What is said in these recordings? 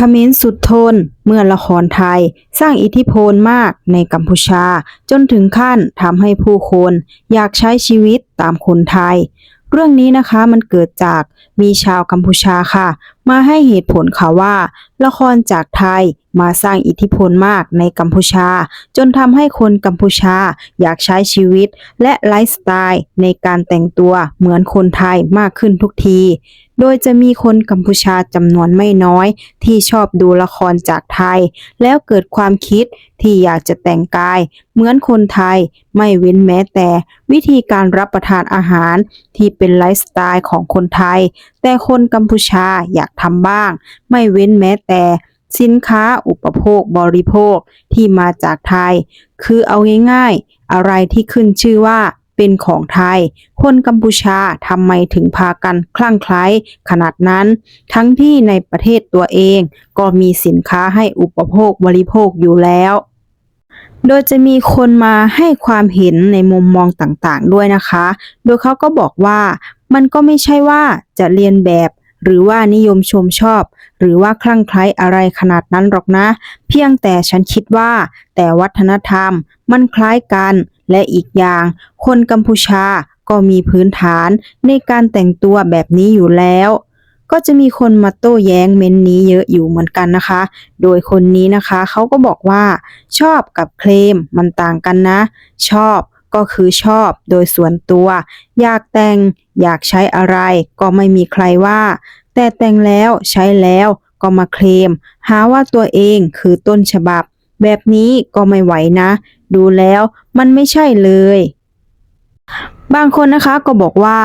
เขมรสุดทนเมื่อละครไทยสร้างอิทธิพลมากในกัมพูชา จนถึงขั้นทำให้ผู้คนอยากใช้ชีวิตตามคนไทย เรื่องนี้นะคะมันเกิดจากมีชาวกัมพูชาค่ะ มาให้เหตุผลค่ะว่า ละครจากไทยมาสร้างอิทธิพลมากในกัมพูชา จนทำให้คนกัมพูชาอยากใช้ชีวิตและไลฟ์สไตล์ในการแต่งตัวเหมือนคนไทยมากขึ้นทุกที โดยจะมีคนกัมพูชาจำนวนไม่น้อย ที่ชอบดูละครจากไทย แล้วเกิดความคิดที่อยากจะแต่งกาย เหมือนคนไทยไม่เว้นแม้แต่ วิธีการรับประทานอาหารที่เป็นไลฟ์สไตล์ของคนไทยแต่คนกัมพูชาอยากทำบ้าง ไม่เว้นแม้แต่ สินค้าอุปโภคบริโภคที่มาจากไทย คือเอาง่ายๆ อะไรที่ขึ้นชื่อว่าเป็นของไทย คนกัมพูชาทำไมถึงพากันคลั่งไคล้ขนาดนั้น ทั้งที่ในประเทศตัวเองก็มีสินค้าให้อุปโภคบริโภคอยู่แล้วโดยจะมีคนมาให้ความเห็นในมุมมองต่างๆ ด้วยนะคะ โดยเขาก็บอกว่า มันก็ไม่ใช่ว่าจะเรียนแบบ หรือว่านิยมชมชอบ หรือว่าคลั่งไคล้อะไรขนาดนั้นหรอกนะ เพียงแต่ฉันคิดว่า แต่วัฒนธรรมมันคล้ายกัน และอีกอย่าง คนกัมพูชาก็มีพื้นฐานในการแต่งตัวแบบนี้อยู่แล้ว ก็จะมีคนมาโต้แย้งเม้นนี้เยอะอยู่เหมือนกันนะคะ โดยคนนี้นะคะเขาก็บอกว่า ชอบกับเคลมมันต่างกันนะ ชอบ ก็คือชอบโดยส่วนตัว อยากแต่ง อยากใช้อะไร ก็ไม่มีใครว่า แต่แต่งแล้วใช้แล้วก็มาเคลม หาว่าตัวเองคือต้นฉบับ แบบนี้ก็ไม่ไหวนะ ดูแล้วมันไม่ใช่เลย บางคนนะคะก็บอกว่า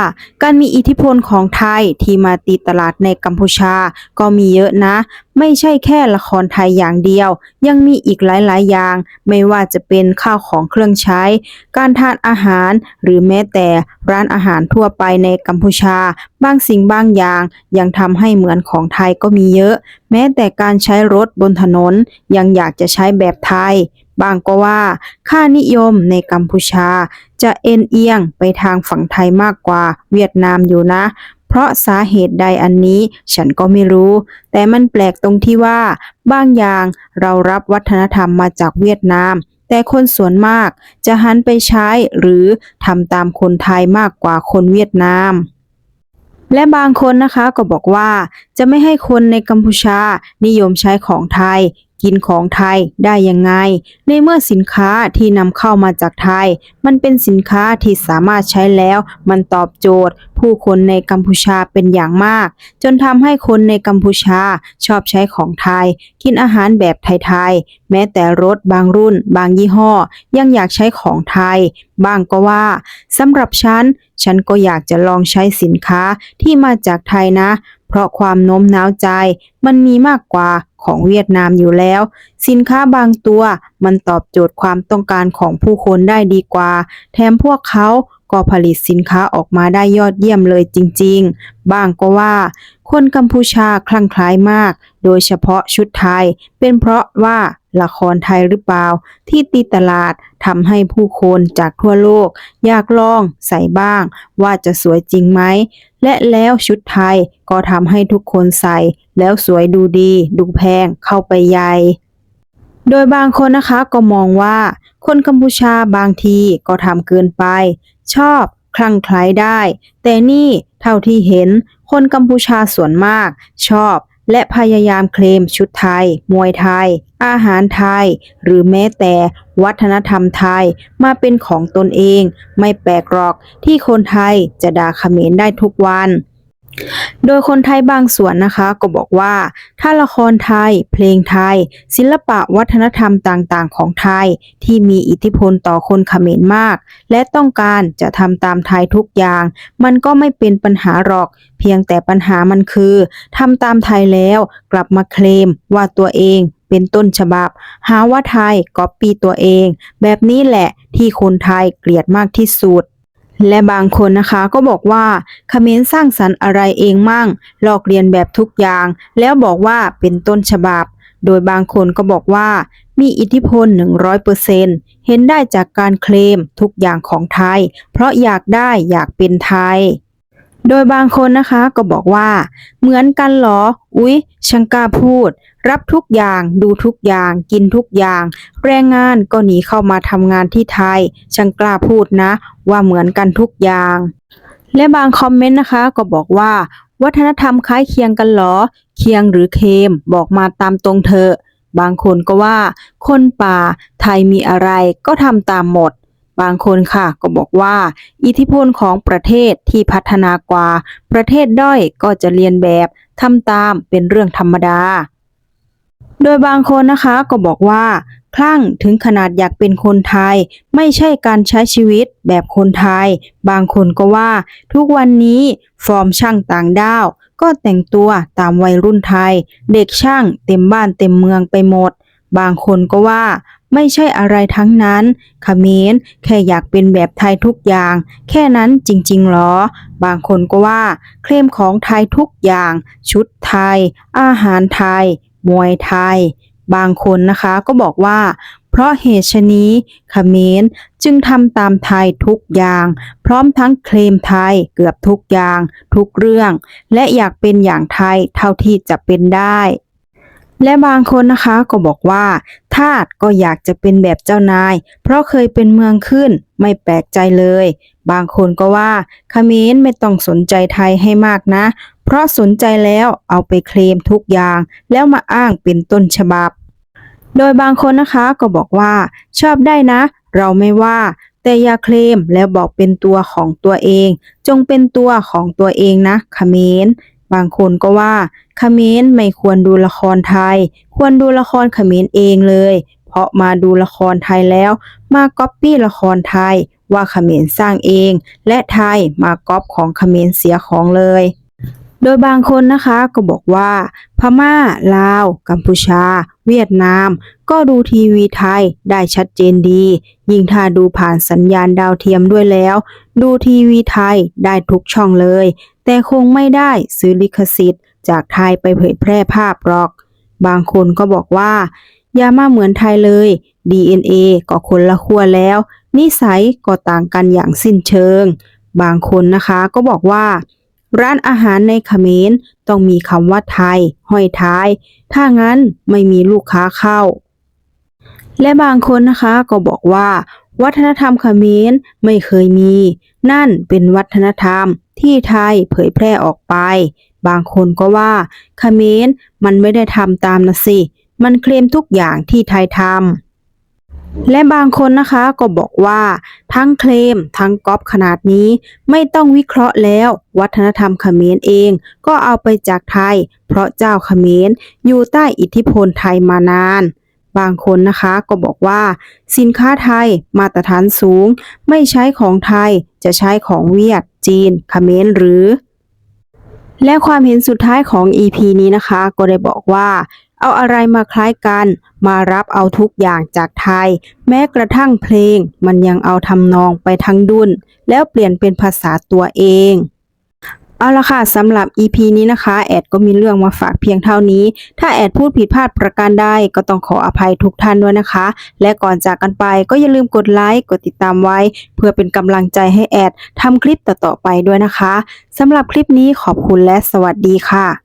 การมีอิทธิพลของไทยที่มาตีตลาดในกัมพูชาก็มีเยอะนะ ไม่ใช่แค่ละครไทยอย่างเดียว ยังมีอีกหลายๆ อย่าง ไม่ว่าจะเป็นข้าวของเครื่องใช้ การทานอาหารหรือแม้แต่ร้านอาหารทั่วไปในกัมพูชา บางสิ่งบางอย่างยังทำให้เหมือนของไทยก็มีเยอะ แม้แต่การใช้รถบนถนนยังอยากจะใช้แบบไทย บางก็ว่า ค่านิยมในกัมพูชาจะเอ็นเอียงไปทางฝั่งไทยมากกว่าเวียดนามอยู่นะ เพราะสาเหตุใดอันนี้ฉันก็ไม่รู้ แต่มันแปลกตรงที่ว่า บางอย่างเรารับวัฒนธรรมมาจากเวียดนาม แต่คนส่วนมากจะหันไปใช้หรือทำตามคนไทยมากกว่าคนเวียดนามและบางคนนะคะก็บอกว่าจะไม่ให้คนในกัมพูชานิยมใช้ของไทย กินของไทยได้ยังไง ในเมื่อสินค้าที่นำเข้ามาจากไทย มันเป็นสินค้าที่สามารถใช้แล้ว มันตอบโจทย์ ผู้คนในกัมพูชาเป็นอย่างมาก จนทำให้คนในกัมพูชาชอบใช้ของไทย กินอาหารแบบไทยๆแม้แต่รถบางรุ่น บางยี่ห้อ ยังอยากใช้ของไทย บ้างก็ว่าสำหรับฉันฉันก็อยากจะลองใช้สินค้าที่มาจากไทยนะ เพราะความโน้มน้าวใจมันมีมากกว่า ของเวียดนามอยู่แล้ว สินค้าบางตัวมันตอบโจทย์ความต้องการของผู้คนได้ดีกว่า แถมพวกเขาก็ผลิตสินค้าออกมาได้ยอดเยี่ยมเลยจริงๆ บ้างก็ว่า คนกัมพูชาคลั่งคล้ายมาก โดยเฉพาะชุดไทย เป็นเพราะว่า ละครไทยหรือเปล่า ที่ตีตลาดทำให้ผู้คนจากทั่วโลก อยากลองใส่บ้าง ว่าจะสวยจริงไหม และแล้วชุดไทยก็ทำให้ทุกคนใส่ แล้วสวยดูดี ดูแพงเข้าไปใหญ่โดยบางคนนะคะก็มองว่า คนกัมพูชาบางทีก็ทำเกินไป ชอบคลั่งไคล้ได้ แต่นี่เท่าที่เห็น คนกัมพูชาส่วนมาก ชอบ และพยายามเคลมชุดไทย มวยไทย อาหารไทย หรือแม้แต่วัฒนธรรมไทยมาเป็นของตนเอง ไม่แปลกหรอกที่คนไทยจะด่าเขมรได้ทุกวัน โดยคนไทยบางส่วนนะคะก็บอกว่า ถ้าละครไทย เพลงไทย ศิลปะวัฒนธรรมต่างๆ ของไทยที่มีอิทธิพลต่อคนเขมรมาก และต้องการจะทำตามไทยทุกอย่าง มันก็ไม่เป็นปัญหาหรอก เพียงแต่ปัญหามันคือทำตามไทยแล้วกลับมาเคลมว่าตัวเองเป็นต้นฉบับ หาว่าไทยก๊อปปี้ตัวเอง แบบนี้แหละที่คนไทยเกลียดมากที่สุด และบางคนนะคะก็บอกว่าเขมรสร้างสรรค์อะไรเองมั่ง ลอกเรียนแบบทุกอย่าง แล้วบอกว่าเป็นต้นฉบับ โดยบางคนก็บอกว่ามีอิทธิพล 100%เห็นได้จากการเคลมทุกอย่างของไทย เพราะอยากได้อยากเป็นไทย โดยบางคนนะคะก็บอกว่า เหมือนกันหรอ อุ๊ยช่างกล้าพูด รับทุกอย่างดูทุกอย่าง กินทุกอย่าง แรงงานก็หนีเข้ามาทำงานที่ไทยช่างกล้าพูดนะ ว่าเหมือนกันทุกอย่าง และบางคอมเมนต์นะคะ ก็บอกว่า วัฒนธรรมคล้ายเคียงกันหรอ เคียงหรือเค็มบอกมาตามตรงเถอะบางคนก็ว่า คนป่าไทยมีอะไรก็ทำตามหมด บางคนค่ะก็บอกว่า อิทธิพลของประเทศที่พัฒนากว่า ประเทศด้อยก็จะเรียนแบบทำตามเป็นเรื่องธรรมดา โดยบางคนนะคะก็บอกว่าคลั่งถึงขนาดอยากเป็นคนไทย ไม่ใช่การใช้ชีวิตแบบคนไทย บางคนก็ว่า ทุกวันนี้ฟอร์มช่างต่างด้าว ก็แต่งตัวตามวัยรุ่นไทย เด็กช่างเต็มบ้านเต็มเมืองไปหมด บางคนก็ว่า ไม่ใช่อะไรทั้งนั้นเขมรแค่อยากเป็นแบบไทยทุกอย่าง แค่นั้นจริงๆหรอ บางคนก็ว่า เคลมของไทยทุกอย่าง ชุดไทย อาหารไทย มวยไทย บางคนนะคะก็บอกว่า เพราะเหตุชนี้เขมรจึงทำตามไทยทุกอย่าง พร้อมทั้งเคลมไทยเกือบทุกอย่าง ทุกเรื่อง และอยากเป็นอย่างไทยเท่าที่จะเป็นได้ และบางคนนะคะก็บอกว่าทาสก็อยากจะเป็นแบบเจ้านาย เพราะเคยเป็นเมืองขึ้นไม่แปลกใจเลย บางคนก็ว่าเขมรไม่ต้องสนใจไทยให้มากนะ เพราะสนใจแล้วเอาไปเคลมทุกอย่าง แล้วมาอ้างเป็นต้นฉบับ โดยบางคนนะคะก็บอกว่าชอบได้นะ เราไม่ว่า แต่อย่าเคลมแล้วบอกเป็นตัวของตัวเอง จงเป็นตัวของตัวเองนะเขมรบางคนก็ว่า เขมรไม่ควรดูละครไทย ควรดูละครเขมรเองเลย เพราะมาดูละครไทยแล้ว มาก๊อปปี้ละครไทย ว่าเขมรสร้างเอง และไทยมาก๊อปของเขมรเสียของเลย โดยบางคนนะคะก็บอกว่า พม่า ลาว กัมพูชา เวียดนาม ก็ดูทีวีไทยได้ชัดเจนดี ยิ่งถ้าดูผ่านสัญญาณดาวเทียมด้วยแล้ว ดูทีวีไทยได้ทุกช่องเลย แต่คงไม่ได้ซื้อลิขสิทธิ์ จากไทยไปเผยแพร่ภาพหรอก บางคนก็บอกว่า อย่ามาเหมือนไทยเลย DNA ก็คนละขั้วแล้ว นิสัยก็ต่างกันอย่างสิ้นเชิง บางคนนะคะก็บอกว่า ร้านอาหารในเขมรต้องมีคำว่าไทย ห้อยท้าย ถ้างั้นไม่มีลูกค้าเข้า และบางคนนะคะก็บอกว่า วัฒนธรรมเขมรไม่เคยมี นั่นเป็นวัฒนธรรมที่ไทยเผยแพร่ออกไป บางคนก็ว่าเขมรมันไม่ได้ทำตามนะสิ มันเคลมทุกอย่างที่ไทยทำและบางคนนะคะก็บอกว่า ทั้งเคลมทั้งก๊อปขนาดนี้ไม่ต้องวิเคราะห์แล้ว วัฒนธรรมเขมรเองก็เอาไปจากไทย เพราะเจ้าเขมรอยู่ใต้อิทธิพลไทยมานานบางคนนะคะก็บอกว่า สินค้าไทยมาตรฐานสูง ไม่ใช้ของไทยจะใช้ของเวียดจีนเขมรหรือ และความเห็นสุดท้ายของ EP นี้นะคะ ก็ได้บอกว่า เอาอะไรมาคล้ายกัน มารับเอาทุกอย่างจากไทย แม้กระทั่งเพลง มันยังเอาทำนองไปทั้งดุนแล้วเปลี่ยนเป็นภาษาตัวเอง เอาละค่ะสำหรับ EP นี้นะคะ แอดก็มีเรื่องมาฝากเพียงเท่านี้ ถ้าแอดพูดผิดพลาดประการใดก็ต้องขออภัยทุกท่านด้วยนะคะ และก่อนจากกันไปก็อย่าลืมกดไลค์กดติดตามไว้ เพื่อเป็นกำลังใจให้แอดทำคลิปต่อๆไปด้วยนะคะสำหรับคลิปนี้ขอบคุณและสวัสดีค่ะ